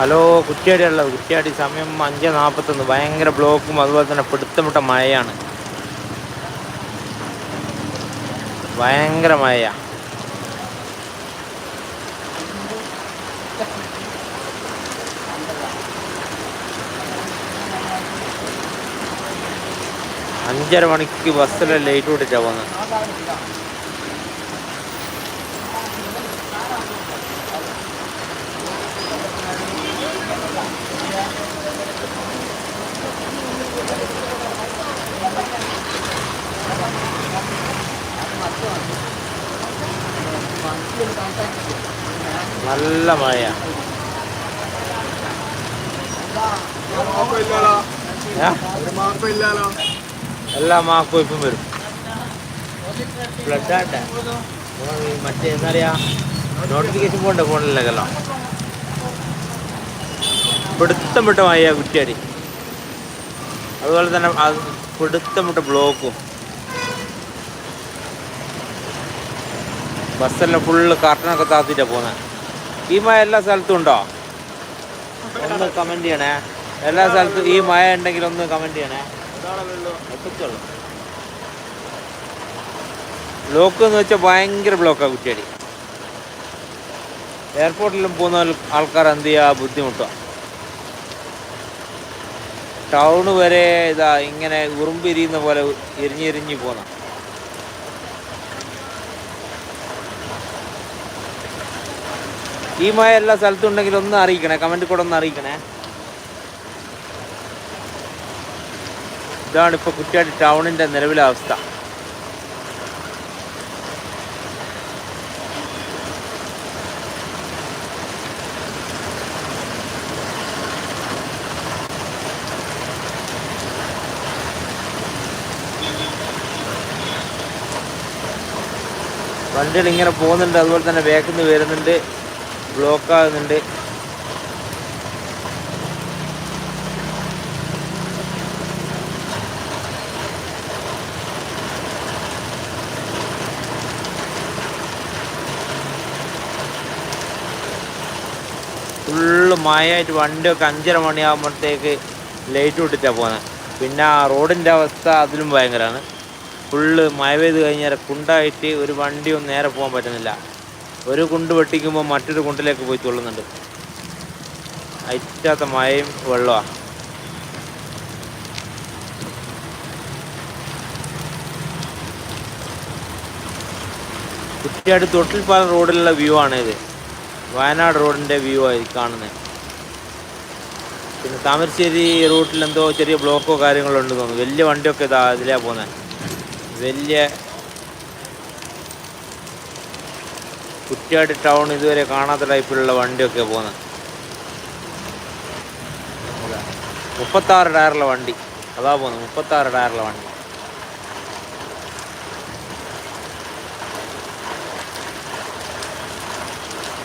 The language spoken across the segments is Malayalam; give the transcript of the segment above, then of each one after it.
ഹലോ കുറ്റ്യാടിയുള്ളത് കുറ്റ്യാടി സമയം അഞ്ച് നാൽപ്പത്തൊന്ന് ഭയങ്കര ബ്ലോക്കും അതുപോലെ തന്നെ പിടുത്തമിട്ട മഴയാണ്. ഭയങ്കര മഴയാ. അഞ്ചര മണിക്ക് ബസ്സിലെ ലേറ്റ് വിട്ടിട്ടാ പോകുന്നത് നല്ല മഴ? എല്ലാ മാക്കും ഇപ്പം വരും ഫ്ലഡ് മറ്റേ എന്താ പറയാ നോട്ടിഫിക്കേഷൻ പോകണ്ട ഫോണിലേക്കല്ലോ. പിടുത്തം വിട്ട മഴ കുറ്റിയാടി. അതുപോലെ തന്നെ പിടുത്തം വിട്ട ബ്ലോക്കും ബസ്സെല്ലാം ഫുള്ള് കർട്ടനൊക്കെ താത്തിട്ടാണ് പോകുന്നത് ഈ മഴ എല്ലാ സ്ഥലത്തും ഉണ്ടോ? ഒന്ന് കമന്റ് ചെയ്യണേ. എല്ലാ സ്ഥലത്തും ഈ മഴ ഉണ്ടെങ്കിൽ ഒന്ന് കമന്റ് ചെയ്യണേ. എത്തിച്ചുള്ളൂ ബ്ലോക്ക് എന്ന് വെച്ചാൽ ഭയങ്കര ബ്ലോക്കാണ് കുറ്റിയടി. എയർപോർട്ടിലും പോകുന്ന ആൾക്കാർ എന്ത് ചെയ്യാ? ബുദ്ധിമുട്ടാ ടൗണ് വരെ ഇതാ ഇങ്ങനെ ഉറുമ്പിരിയുന്ന പോലെ എരിഞ്ഞെരിഞ്ഞ് പോന്ന. ഈ മഴ എല്ലാ സ്ഥലത്തും ഉണ്ടെങ്കിൽ ഒന്ന് അറിയിക്കണേ കമന്റ് കൂടെ ഒന്ന് അറിയിക്കണേ. ഇതാണ് ഇപ്പൊ കുറ്റ്യാടി ടൗണിന്റെ നിലവിലെ അവസ്ഥ. വണ്ടികൾ ഇങ്ങനെ പോകുന്നുണ്ട് അതുപോലെ തന്നെ ബാക്കിൽ നിന്ന് വരുന്നുണ്ട്. ബ്ലോക്ക് ആകുന്നുണ്ട് ഫുള്ള് മഴയായിട്ട് വണ്ടിയൊക്കെ അഞ്ചര മണിയാകുമ്പോഴത്തേക്ക് ലൈറ്റ് വിട്ടിട്ടാണ് പോകുന്നത് പിന്നെ ആ റോഡിന്റെ അവസ്ഥ അതിലും ഭയങ്കരമാണ് ഫുള്ള് മഴ പെയ്ത് കഴിഞ്ഞാൽ കുണ്ടായിട്ട് ഒരു വണ്ടിയും നേരെ പോകാൻ പറ്റുന്നില്ല. ഒരു കുണ്ട് വെട്ടിക്കുമ്പോൾ മറ്റൊരു കുണ്ടിലേക്ക് പോയി തുള്ളുന്നുണ്ട്. അയറ്റാത്ത മഴയും വെള്ളമാണ് കുറ്റിയാട് തൊട്ടിൽപ്പാലം റോഡിലുള്ള വ്യൂ ആണ് ഇത്. വയനാട് റോഡിന്റെ വ്യൂ ആയി കാണുന്നത് പിന്നെ താമരശ്ശേരി റൂട്ടിൽ എന്തോ ചെറിയ ബ്ലോക്കോ കാര്യങ്ങളോ ഉണ്ട് തോന്നുന്നു. വലിയ വണ്ടിയൊക്കെ ഇതാ ഇതിലാണ് പോകുന്നത് വലിയ കുറ്റ്യാടി ടൗൺ ഇതുവരെ കാണാത്ത ടൈപ്പിലുള്ള വണ്ടിയൊക്കെ പോകുന്നത് മുപ്പത്താറ് ടയറുള്ള വണ്ടി. അതാ പോകുന്നത് മുപ്പത്താറ് ടയറുള്ള വണ്ടി.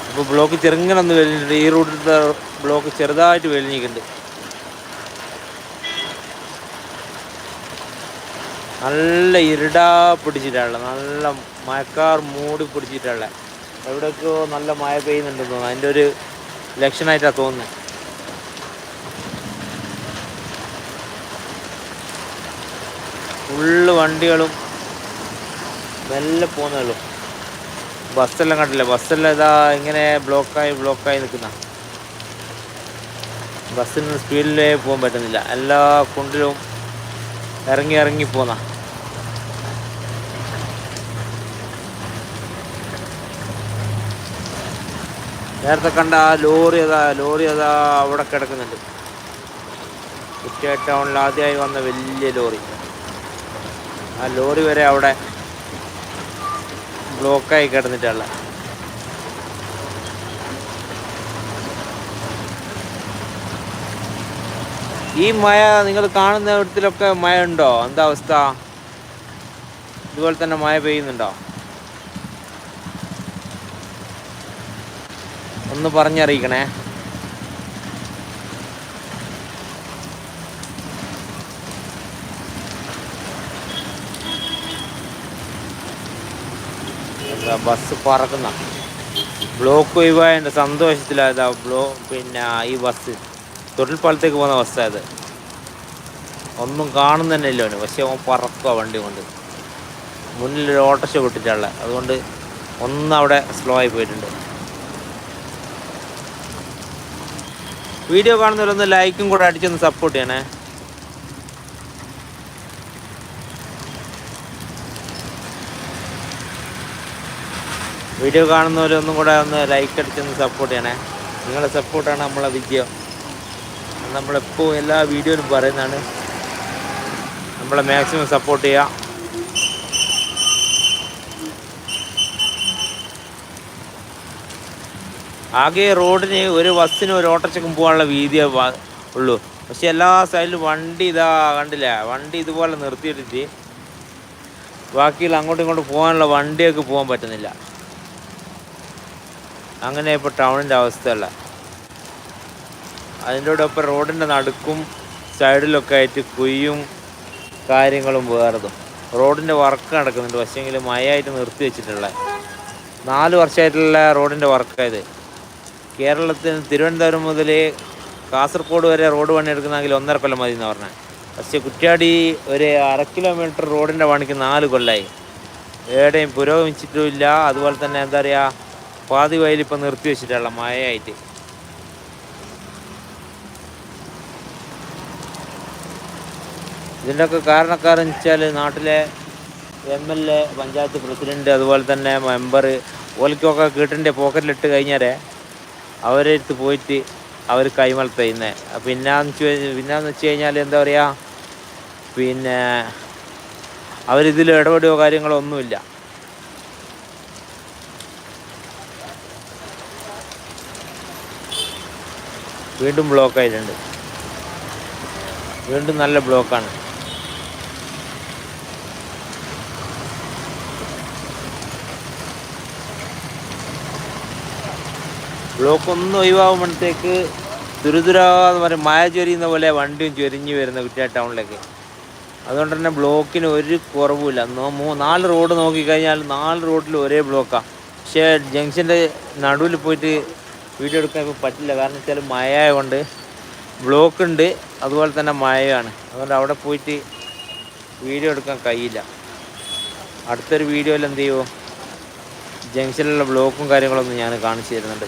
ഇപ്പോൾ ബ്ലോക്ക് ചെറുങ്ങനെ ഒന്ന് വലിഞ്ഞിട്ടുണ്ട് ഈ റൂട്ടിലത്തെ ബ്ലോക്ക് ചെറുതായിട്ട് വലിഞ്ഞിട്ടുണ്ട് നല്ല ഇരുടാ പിടിച്ചിട്ടുള്ള നല്ല മഴക്കാർ മൂടി പിടിച്ചിട്ടുള്ള എവിടെയൊക്കെയോ നല്ല മഴ പെയ്യുന്നുണ്ടെന്ന് തോന്നുന്നു. അതിന്റെ ഒരു ലക്ഷണമായിട്ടാണ് തോന്നുന്നത് ഫുള്ള് വണ്ടികളും മെല്ലെ പോകുന്നതും ബസ്സെല്ലാം കണ്ടില്ല? ബസ്സെല്ലാം ഇതാ ഇങ്ങനെ ബ്ലോക്കായി ബ്ലോക്കായി നിൽക്കുന്ന. ബസ്സിന് സ്പീഡിലേ പോകാൻ പറ്റുന്നില്ല. എല്ലാ കുണ്ടിലും ഇറങ്ങി ഇറങ്ങി പോന്ന നേരത്തെ കണ്ട ആ ലോറി അതാ ലോറി അതാ അവിടെ കിടക്കുന്നുണ്ട്. കുറ്റിയാടി ടൗണിൽ ആദ്യമായി വന്ന വലിയ ലോറി. ആ ലോറി വരെ അവിടെ ബ്ലോക്കായി കിടന്നിട്ടുള്ള ഈ മഴ നിങ്ങൾ കാണുന്ന ഇടത്തിലൊക്കെ മഴ ഉണ്ടോ എന്താ അവസ്ഥ? ഇതുപോലെ തന്നെ മഴ പെയ്യുന്നുണ്ടോ? ഒന്ന് പറഞ്ഞറിയിക്കണേ. ബസ് പറക്കുന്ന. ബ്ലോക്ക് ഒഴിവായതിന്റെ സന്തോഷത്തിലായതാ ബ്ലോ പിന്നെ ഈ ബസ് തൊട്ടിൽപ്പാലത്തേക്ക് പോകുന്ന ബസ്സായത് ഒന്നും കാണുന്ന തന്നെ ഇല്ല അവന്. പക്ഷേ അവൻ പറക്കുക വണ്ടി കൊണ്ട്. മുന്നിൽ ഒരു ഓട്ടോറിക്ഷ അതുകൊണ്ട് ഒന്ന് അവിടെ സ്ലോ ആയി പോയിട്ടുണ്ട്. വീഡിയോ കാണുന്നവരൊന്ന് ലൈക്കും കൂടെ അടിച്ചൊന്ന് സപ്പോർട്ട് ചെയ്യണേ. വീഡിയോ കാണുന്നവരൊന്നും കൂടെ ഒന്ന് ലൈക്ക് അടിച്ചൊന്ന് സപ്പോർട്ട് ചെയ്യണേ. നിങ്ങളുടെ സപ്പോർട്ടാണ് നമ്മളെ വിജയം. നമ്മളെപ്പോൾ എല്ലാ വീഡിയോയിലും പറയുന്നതാണ്. നമ്മളെ മാക്സിമം സപ്പോർട്ട് ചെയ്യുക ആകെ റോഡിന് ഒരു ബസ്സിന് ഒരു ഓട്ടോച്ചക്കും പോകാനുള്ള വീതിയേ ഉള്ളു. പക്ഷെ എല്ലാ സൈഡിലും വണ്ടി ഇതാ കണ്ടില്ല? വണ്ടി ഇതുപോലെ നിർത്തിയിട്ടിട്ട് ബാക്കിയുള്ള അങ്ങോട്ടും ഇങ്ങോട്ടും പോകാനുള്ള വണ്ടിയൊക്കെ പോകാൻ പറ്റുന്നില്ല. അങ്ങനെ ഇപ്പോൾ ടൗണിന്റെ അവസ്ഥയല്ല. അതിന്റെ ഒപ്പം റോഡിന്റെ നടുക്കും സൈഡിലൊക്കെ ആയിട്ട് കുയ്യും കാര്യങ്ങളും വേറതും. റോഡിന്റെ വർക്ക് നടക്കുന്നുണ്ട്. പക്ഷേങ്കിൽ മഴയായിട്ട് നിർത്തി വെച്ചിട്ടുള്ള നാല് വർഷമായിട്ടുള്ള റോഡിന്റെ വർക്കായത് കേരളത്തിൽ തിരുവനന്തപുരം മുതൽ കാസർഗോഡ് വരെ റോഡ് പണി എടുക്കുന്നെങ്കിൽ ഒന്നര കൊല്ലം മതി എന്ന് പറഞ്ഞത് പക്ഷേ കുറ്റ്യാടി ഒരു അര കിലോമീറ്റർ റോഡിന്റെ പണിക്ക് നാല് കൊല്ലമായി എവിടെയും പുരോഗമിച്ചിട്ടുമില്ല അതുപോലെ തന്നെ എന്താ പറയുക പാതി വയലിൽ ഇപ്പം നിർത്തി വെച്ചിട്ടുള്ള മഴയായിട്ട്. ഇതിന്റെയൊക്കെ കാരണക്കാരെന്ന് വെച്ചാൽ നാട്ടിലെ M L A panchayat president അതുപോലെ തന്നെ മെമ്പർ ഓലിക്കൊക്കെ കീട്ടിന്റെ പോക്കറ്റിലിട്ട് കഴിഞ്ഞാൽ അവരെടുത്ത് പോയിട്ട് അവർ കൈമലത്ത് ചെയ്യുന്നത് വെച്ച് പിന്നാന്ന് വെച്ച് കഴിഞ്ഞാൽ എന്താ പറയുക പിന്നെ അവരിതിൽ ഇടപെടുകയോ കാര്യങ്ങളോ ഒന്നുമില്ല വീണ്ടും ബ്ലോക്ക് ആയിട്ടുണ്ട് വീണ്ടും നല്ല ബ്ലോക്കാണ്. ബ്ലോക്ക് ഒന്ന് ഒഴിവാകുമ്പോഴത്തേക്ക് ദുരിതുരാന്ന് പറയും മഴ ചൊരിയുന്ന പോലെ വണ്ടിയും ചൊരിഞ്ഞ് വരുന്ന കുറ്റിയാ ടൗണിലേക്ക്. അതുകൊണ്ട് തന്നെ ബ്ലോക്കിന് ഒരു കുറവുമില്ല. മൂ- നാല് റോഡ് നോക്കിക്കഴിഞ്ഞാൽ നാല് റോഡിൽ ഒരേ ബ്ലോക്കാണ് പക്ഷേ ജംഗ്ഷന്റെ നടുവിൽ പോയിട്ട് വീഡിയോ എടുക്കാൻ ഇപ്പോൾ പറ്റില്ല. കാരണം വെച്ചാൽ മഴയായതുകൊണ്ട് ബ്ലോക്ക് ഉണ്ട് അതുപോലെ തന്നെ മഴയാണ്. അതുകൊണ്ട് അവിടെ പോയിട്ട് വീഡിയോ എടുക്കാൻ കഴിയില്ല. അടുത്തൊരു വീഡിയോയിൽ എന്ത് ചെയ്യുമോ ജംഗ്ഷനിലുള്ള ബ്ലോക്കും കാര്യങ്ങളൊന്നും ഞാൻ കാണിച്ചു തരുന്നുണ്ട്.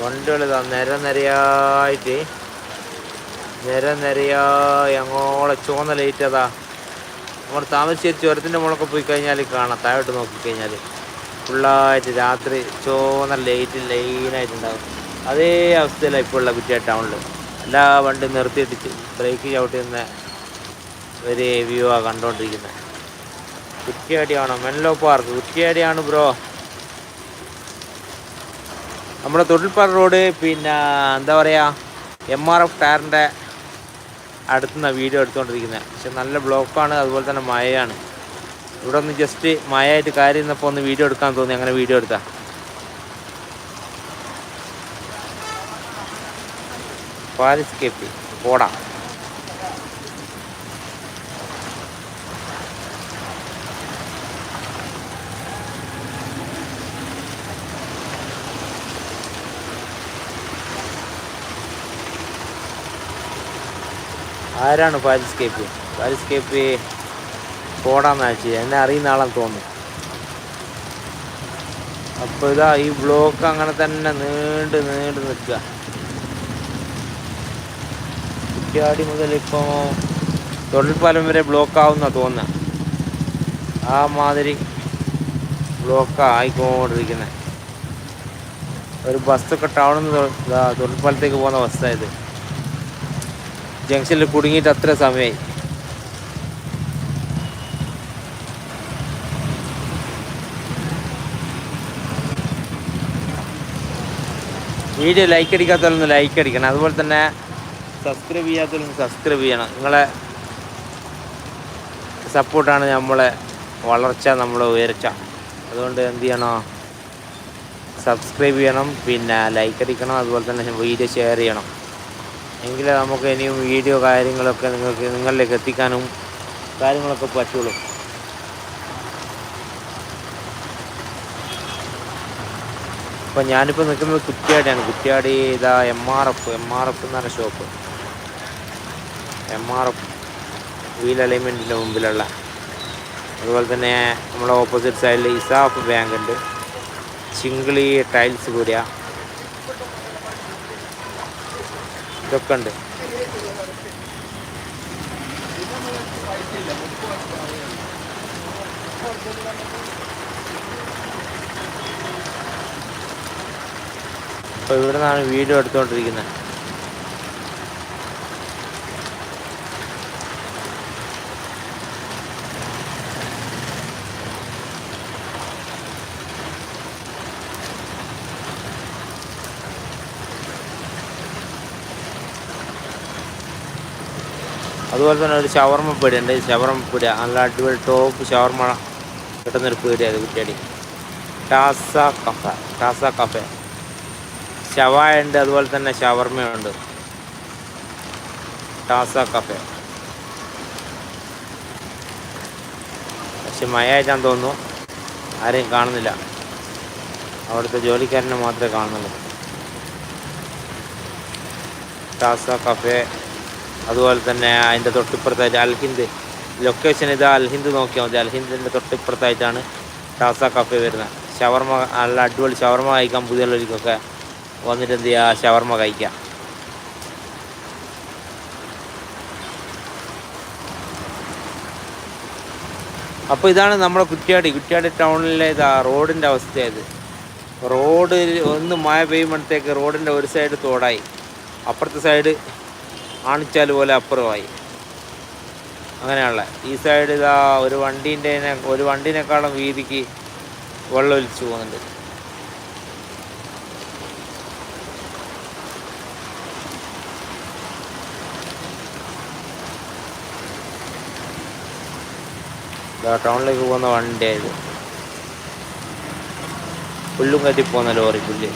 വണ്ടികൾ ഇതാ നിര നിരയായിട്ട് നിര നിരയായി അങ്ങോളം ചുവന്ന ലൈറ്റ് അതാ. നമ്മൾ താമസിച്ച് ചുരത്തിന്റെ മുളൊക്കെ പോയി കഴിഞ്ഞാൽ കാണാം താഴോട്ട് നോക്കിക്കഴിഞ്ഞാൽ ഫുള്ളായിട്ട് രാത്രി ചുവന്ന ലൈറ്റ് ലൈനായിട്ടുണ്ടാകും അതേ അവസ്ഥയിലാണ് ഇപ്പോൾ ഉള്ള കുറ്റിയ ടൗണിൽ എല്ലാ വണ്ടി നിർത്തിയിട്ട് ബ്രേക്ക് ചവിട്ടി നിന്ന ഒരു വ്യൂ ആ കണ്ടുകൊണ്ടിരിക്കുന്നത് കുറ്റിയാടിയാണോ? മെൻലോ പാർക്ക് കുറ്റിയാടിയാണ് ബ്രോ നമ്മുടെ തൊഴിൽപ്പാറ റോഡ് പിന്നെ എന്താ പറയുക എം ആർ എഫ് ടയറിന്റെ അടുത്തുനിന്നാണ് വീഡിയോ എടുത്തുകൊണ്ടിരിക്കുന്നത് പക്ഷെ നല്ല ബ്ലോക്കാണ് അതുപോലെ തന്നെ മഴയാണ്. ഇവിടെ ഒന്ന് ജസ്റ്റ് മഴയായിട്ട് കാര്യം ഇന്നപ്പോൾ ഒന്ന് വീഡിയോ എടുക്കാൻ തോന്നി. അങ്ങനെ വീഡിയോ എടുത്താൽ പാരിസ്കേപ്പ് പോടാ. ആരാണ് പാരിസ്കേപ്പ് പാരിസ്കേപ്പ് പോടാൻ മാച്ച്. എന്നെ അറിയുന്ന ആളാണ് തോന്നുന്നു. അപ്പോൾ ഇതാ ഈ ബ്ലോക്ക് അങ്ങനെ തന്നെ നീണ്ട് നീണ്ട് നിൽക്കുക കുറ്റിയാടി മുതൽ ഇപ്പോൾ തൊഴിൽപ്പാലം വരെ ബ്ലോക്ക് ആവുന്ന തോന്നുന്നത് ആ മാതിരി ബ്ലോക്ക് ആയിക്കൊണ്ടിരിക്കുന്നത് ഒരു ബസ്സൊക്കെ ടൗണിൽ നിന്ന് തൊഴിൽപ്പാലത്തേക്ക് പോകുന്ന ബസ്സായത് ജംഗ്ഷനിൽ കുടുങ്ങിയിട്ട് അത്ര സമയമായി വീഡിയോ ലൈക്ക് അടിക്കാത്തവരൊന്ന് ലൈക്ക് അടിക്കണം. അതുപോലെ തന്നെ സബ്സ്ക്രൈബ് ചെയ്യാത്തവരൊന്ന് സബ്സ്ക്രൈബ് ചെയ്യണം. നിങ്ങളെ സപ്പോർട്ടാണ് നമ്മളെ വളർച്ച നമ്മളെ ഉയർച്ച. അതുകൊണ്ട് എന്ത് ചെയ്യണോ? സബ്സ്ക്രൈബ് ചെയ്യണം. പിന്നെ ലൈക്ക് അടിക്കണം. അതുപോലെ തന്നെ വീഡിയോ ഷെയർ ചെയ്യണം. എങ്കിലേ നമുക്ക് ഇനിയും വീഡിയോ കാര്യങ്ങളൊക്കെ നിങ്ങൾക്ക് നിങ്ങളിലേക്ക് എത്തിക്കാനും കാര്യങ്ങളൊക്കെ പറ്റുള്ളൂ. അപ്പോൾ ഞാനിപ്പോൾ നിൽക്കുന്നത് കുറ്റ്യാടിയാണ്. കുറ്റ്യാടി ഇതാ M R F M R F എന്ന് പറഞ്ഞ shop M R F wheel അലൈൻമെന്റിന്റെ മുമ്പിലുള്ള. അതുപോലെ തന്നെ നമ്മളെ ഓപ്പോസിറ്റ് സൈഡിൽ ഇസാഫ് ബാങ്ക് ഉണ്ട്. ചിങ്കിളി ടൈൽസ് കൂടിയ. ഇതൊക്കെ ഉണ്ട്. അപ്പോൾ ഇവിടെ നിന്നാണ് വീഡിയോ എടുത്തുകൊണ്ടിരിക്കുന്നത്. അതുപോലെ തന്നെ ഒരു ഷവർമ്മ പീടിയുണ്ട് ഷവർമ്മ പീടിയ നല്ല അടിപൊളി ടോപ്പ് ഷവർമ്മ കിട്ടുന്നൊരു പീടിയത് കുറ്റിയടി ടാസ കഫ ടാസ കഫ. ഷവായ ഉണ്ട് അതുപോലെ തന്നെ ഷവർമ്മയുണ്ട് ടാസ കഫ. പക്ഷെ മയായിട്ടാൻ തോന്നുന്നു. ആരെയും കാണുന്നില്ല. അവിടുത്തെ ജോലിക്കാരനെ മാത്രമേ കാണുന്നുള്ളൂ. ടാസ കഫെ. അതുപോലെ തന്നെ അതിന്റെ തൊട്ടിപ്പുറത്തായിട്ട് അൽഹിന്ദ് ലൊക്കേഷൻ ഇത് അൽഹിന്ദ് നോക്കിയാൽ മതി. അൽഹിന്ദിന്റെ തൊട്ടിപ്പുറത്തായിട്ടാണ് ടാസ കഫേ വരുന്നത്. ഷവർമ നല്ല അടിപൊളി ഷവർമ കഴിക്കാൻ പുതിയുള്ളവർക്കൊക്കെ വന്നിട്ട് എന്ത് ചെയ്യുക? ഷവർമ കഴിക്കാം അപ്പോൾ ഇതാണ് നമ്മുടെ കുറ്റ്യാടി. കുറ്റ്യാടി ടൗണിലെ ഇതാ റോഡിന്റെ അവസ്ഥയത് റോഡ് ഒന്ന് മഴ പെയ്യുമ്പോഴത്തേക്ക് റോഡിന്റെ ഒരു സൈഡ് തോടായി. അപ്പുറത്തെ സൈഡ് ആണിച്ചാൽ പോലെ അപ്പുറമായി. അങ്ങനെയുള്ള ഈ സൈഡ് ഇതാ ഒരു വണ്ടീന്റെ ഒരു വണ്ടീനേക്കാളും വീതിക്ക് വെള്ളം ഒലിച്ചു പോകുന്നുണ്ട്. ടൗണിലേക്ക് പോകുന്ന വണ്ടിയായത് പുല്ലും കത്തി പോകുന്ന ലോറി പുല്ല്.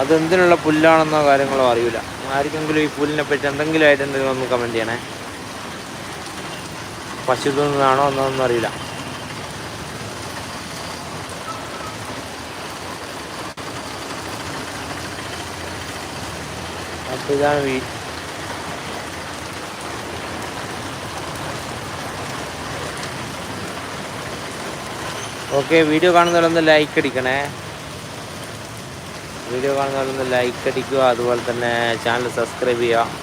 അതെന്തിനുള്ള പുല്ലാണെന്നോ കാര്യങ്ങളോ അറിയില്ല. ആർക്കെങ്കിലും ഈ പുല്ലിനെ പറ്റി എന്തെങ്കിലും ആയിട്ട് എന്തെങ്കിലും ഒന്ന് കമന്റ് ചെയ്യണേ. പശു എന്നൊന്നും അറിയില്ല. അപ്പോൾ ഇതാണ് വീ ഓക്കെ വീഡിയോ കാണുന്നവരൊന്ന് ലൈക്ക് അടിക്കണേ. വീഡിയോ കാണുന്നവരൊന്ന് ലൈക്ക് അടിക്കുക അതുപോലെ തന്നെ ചാനൽ സബ്സ്ക്രൈബ് ചെയ്യുക.